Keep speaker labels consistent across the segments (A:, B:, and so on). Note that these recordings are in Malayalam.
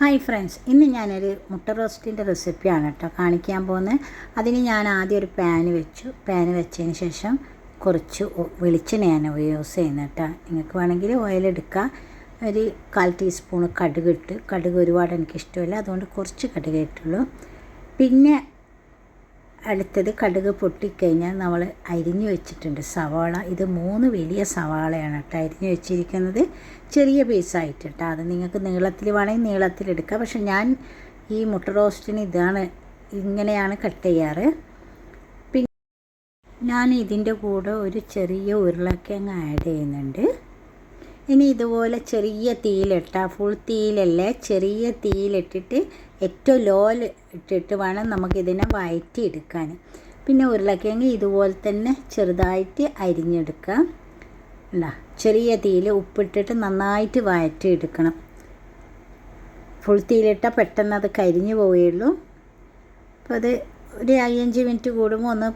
A: ഹായ് ഫ്രണ്ട്സ് ഇന്ന് ഞാനൊരു മുട്ട റോസ്റ്റിന്റെ റെസിപ്പിയാണ് കേട്ടോ കാണിക്കാൻ പോകുന്നത്. അതിന് ഞാൻ ആദ്യം ഒരു പാന് വെച്ചു. പാന് വെച്ചതിന് ശേഷം കുറച്ച് വെളിച്ചെണ്ണയാണ് യൂസ് ചെയ്യുന്നത് കേട്ടോ. നിങ്ങൾക്ക് വേണമെങ്കിൽ ഓയിൽ എടുക്കാം. ഒരു കാൽ ടീസ്പൂൺ കടുക് ഇട്ട്. കടുക് ഒരുപാട് എനിക്കിഷ്ടമില്ല അതുകൊണ്ട് കുറച്ച് കടുക് ഇട്ടുള്ളൂ. പിന്നെ അടുത്തത് കടുക് പൊട്ടിക്കഴിഞ്ഞാൽ നമ്മൾ അരിഞ്ഞു വെച്ചിട്ടുണ്ട് സവാള. ഇത് മൂന്ന് വലിയ സവാളയാണ് കേട്ടോ അരിഞ്ഞു വെച്ചിരിക്കുന്നത്. ചെറിയ പീസായിട്ട് കേട്ടോ. അത് നിങ്ങൾക്ക് നീളത്തിൽ വേണമെങ്കിൽ നീളത്തിലെടുക്കാം പക്ഷെ ഞാൻ ഈ മുട്ട റോസ്റ്റിന് ഇതാണ് ഇങ്ങനെയാണ് കട്ട് ചെയ്യാറ്. പിന്നെ ഞാൻ ഇതിന്റെ കൂടെ ഒരു ചെറിയ ഉരുളക്കിഴങ്ങ് ആഡ് ചെയ്യുന്നുണ്ട്. ഇനി ഇതുപോലെ ചെറിയ തീയിലിട്ടാൽ ഫുൾ തീയിലല്ലേ ചെറിയ തീയിലിട്ടിട്ട് ഏറ്റവും ലോയിൽ ഇട്ടിട്ട് വേണം നമുക്കിതിനെ വഴറ്റി എടുക്കാൻ പിന്നെ ഉരുളക്കിഴങ്ങ് ഇതുപോലെ തന്നെ ചെറുതായിട്ട് അരിഞ്ഞെടുക്കാം അല്ല ചെറിയ തീയിൽ ഉപ്പിട്ടിട്ട് നന്നായിട്ട് വഴറ്റി എടുക്കണം ഫുൾ തീയിലിട്ടാൽ പെട്ടെന്ന് അത് കരിഞ്ഞു പോവുകയുള്ളൂ. അപ്പോൾ അത് ഒരു അയ്യഞ്ച് മിനിറ്റ് കൂടുമ്പോൾ ഒന്ന്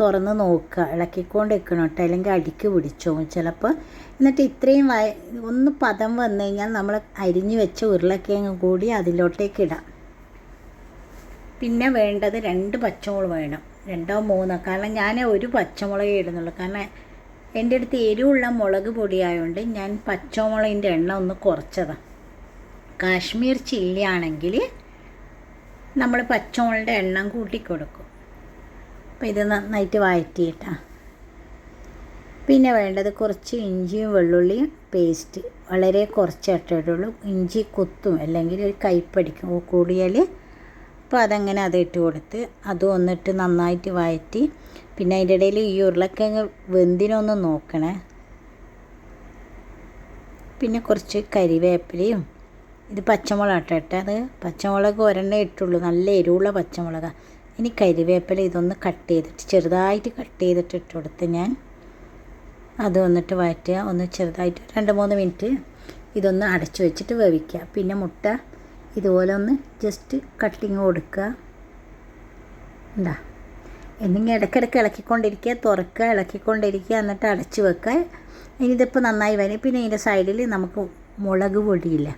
A: തുറന്ന് നോക്കുക. ഇളക്കിക്കൊണ്ട് വെക്കണം കേട്ടോ. അല്ലെങ്കിൽ അടിക്ക് പിടിച്ചോ ചിലപ്പോൾ എന്നിട്ട് ഇത്രയും വയ ഒന്ന് പദം വന്നു കഴിഞ്ഞാൽ നമ്മൾ അരിഞ്ഞു വെച്ച ഉരുളക്കിഴങ്ങ് കൂടി അതിലോട്ടേക്ക് ഇടാം. പിന്നെ വേണ്ടത് രണ്ട് പച്ചമുളക് വേണം. രണ്ടോ മൂന്നോ. കാരണം ഞാൻ ഒരു പച്ചമുളകേ ഇടുന്നുള്ളൂ. കാരണം എന്റെ അടുത്ത് എരിവുള്ള മുളക് പൊടിയായതുകൊണ്ട് ഞാൻ പച്ചമുളകിന്റെ എണ്ണ ഒന്ന് കുറച്ചതാണ് കാശ്മീർ ചില്ലി ആണെങ്കിൽ നമ്മൾ പച്ചമുളകിന്റെ എണ്ണം കൂട്ടി കൊടുക്കും. അപ്പോൾ ഇത് നന്നായിട്ട് വഴറ്റിയിട്ടാ. പിന്നെ വേണ്ടത് കുറച്ച് ഇഞ്ചിയും വെള്ളുള്ളിയും പേസ്റ്റ്. വളരെ കുറച്ച് ഇട്ടിട്ടുള്ളൂ. ഇഞ്ചി കുത്തും അല്ലെങ്കിൽ ഒരു കൈപ്പടിക്കും കൂടിയാൽ അപ്പോൾ അതങ്ങനെ അത് ഇട്ട് കൊടുത്ത് അതും ഒന്നിട്ട് നന്നായിട്ട് വഴറ്റി. പിന്നെ അതിന്റെ ഇടയിൽ ഈ ഉരുളക്കിഴങ്ങ് വെന്തിനൊന്ന് നോക്കണേ. പിന്നെ കുറച്ച് കരിവേപ്പിലയും ഇത് പച്ചമുളക് ഇട്ടെ അത് പച്ചമുളക് ഒരെണ്ണേ ഇട്ടുള്ളൂ. നല്ല എരിവുള്ള പച്ചമുളകാണ് ഇനി കരിവേപ്പില ഇതൊന്ന് കട്ട് ചെയ്തിട്ട് ചെറുതായിട്ട് കട്ട് ചെയ്തിട്ട് ഇട്ട് കൊടുത്ത് ഞാൻ അത് വന്നിട്ട് വഴറ്റുക. ഒന്ന് ചെറുതായിട്ട് രണ്ട് മൂന്ന് മിനിറ്റ് ഇതൊന്ന് അടച്ചു വെച്ചിട്ട് വേവിക്കുക. പിന്നെ മുട്ട ഇതുപോലെ ഒന്ന് ജസ്റ്റ് കട്ടിങ് കൊടുക്കുക. എന്താ എന്നിങ്ങനെ ഇടയ്ക്കിടയ്ക്ക് ഇളക്കിക്കൊണ്ടിരിക്കുക തുറക്കുക ഇളക്കിക്കൊണ്ടിരിക്കുക എന്നിട്ട് അടച്ചു വെക്കുക. ഇനിയിതിപ്പോൾ നന്നായി വരും. പിന്നെ ഇതിന്റെ സൈഡിൽ നമുക്ക് മുളക് പൊടിയില്ല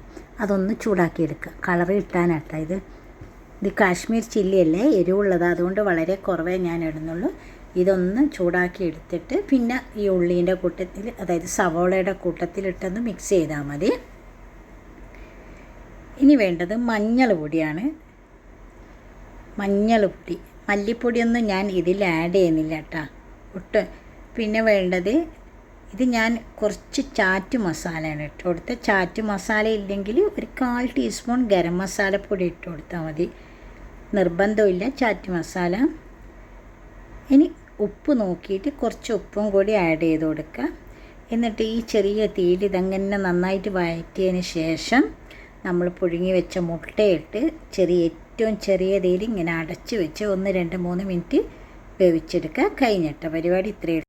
A: അതൊന്ന് ചൂടാക്കിയെടുക്കുക കളറ് കിട്ടാനാട്ടോ ഇത്. ഇത് കാശ്മീർ ചില്ലിയല്ലേ? എരിവുള്ളത് അതുകൊണ്ട് വളരെ കുറവേ ഞാൻ ഇടുന്നുള്ളൂ. ഇതൊന്ന് ചൂടാക്കി എടുത്തിട്ട് പിന്നെ ഈ ഉള്ളീന്റെ കൂട്ടത്തിൽ അതായത് സവോളയുടെ കൂട്ടത്തിലിട്ടൊന്ന് മിക്സ് ചെയ്താൽ മതി. ഇനി വേണ്ടത് മഞ്ഞൾ പൊടിയാണ്. മഞ്ഞൾ പൊടി. മല്ലിപ്പൊടിയൊന്നും ഞാൻ ഇതിൽ ആഡ് ചെയ്യുന്നില്ല കേട്ടോ. ഒട്ട്. പിന്നെ വേണ്ടത് ഇത് ഞാൻ കുറച്ച് ചാറ്റ് മസാലയാണ് ഇട്ട് കൊടുത്ത് ചാറ്റ് മസാല ഇല്ലെങ്കിൽ ഒരു കാൽ ടീസ്പൂൺ ഗരം മസാലപ്പൊടി ഇട്ട് കൊടുത്താൽ മതി. നിർബന്ധമില്ല. ചാറ്റ് മസാല. ഇനി ഉപ്പ് നോക്കിയിട്ട് കുറച്ച് ഉപ്പും കൂടി ആഡ് ചെയ്ത് കൊടുക്കുക. എന്നിട്ട് ഈ ചെറിയ തീയിൽ ഇതങ്ങനെ നന്നായിട്ട് വഴറ്റിയതിന് ശേഷം നമ്മൾ പുഴുങ്ങി വെച്ച മുട്ടയിട്ട് ചെറിയ ഏറ്റവും ചെറിയ തീയിൽ ഇങ്ങനെ അടച്ച് വെച്ച് ഒന്ന് രണ്ട് മൂന്ന് മിനിറ്റ് വേവിച്ചെടുക്കുക. കഴിഞ്ഞിട്ട പരിപാടി ഇത്രയും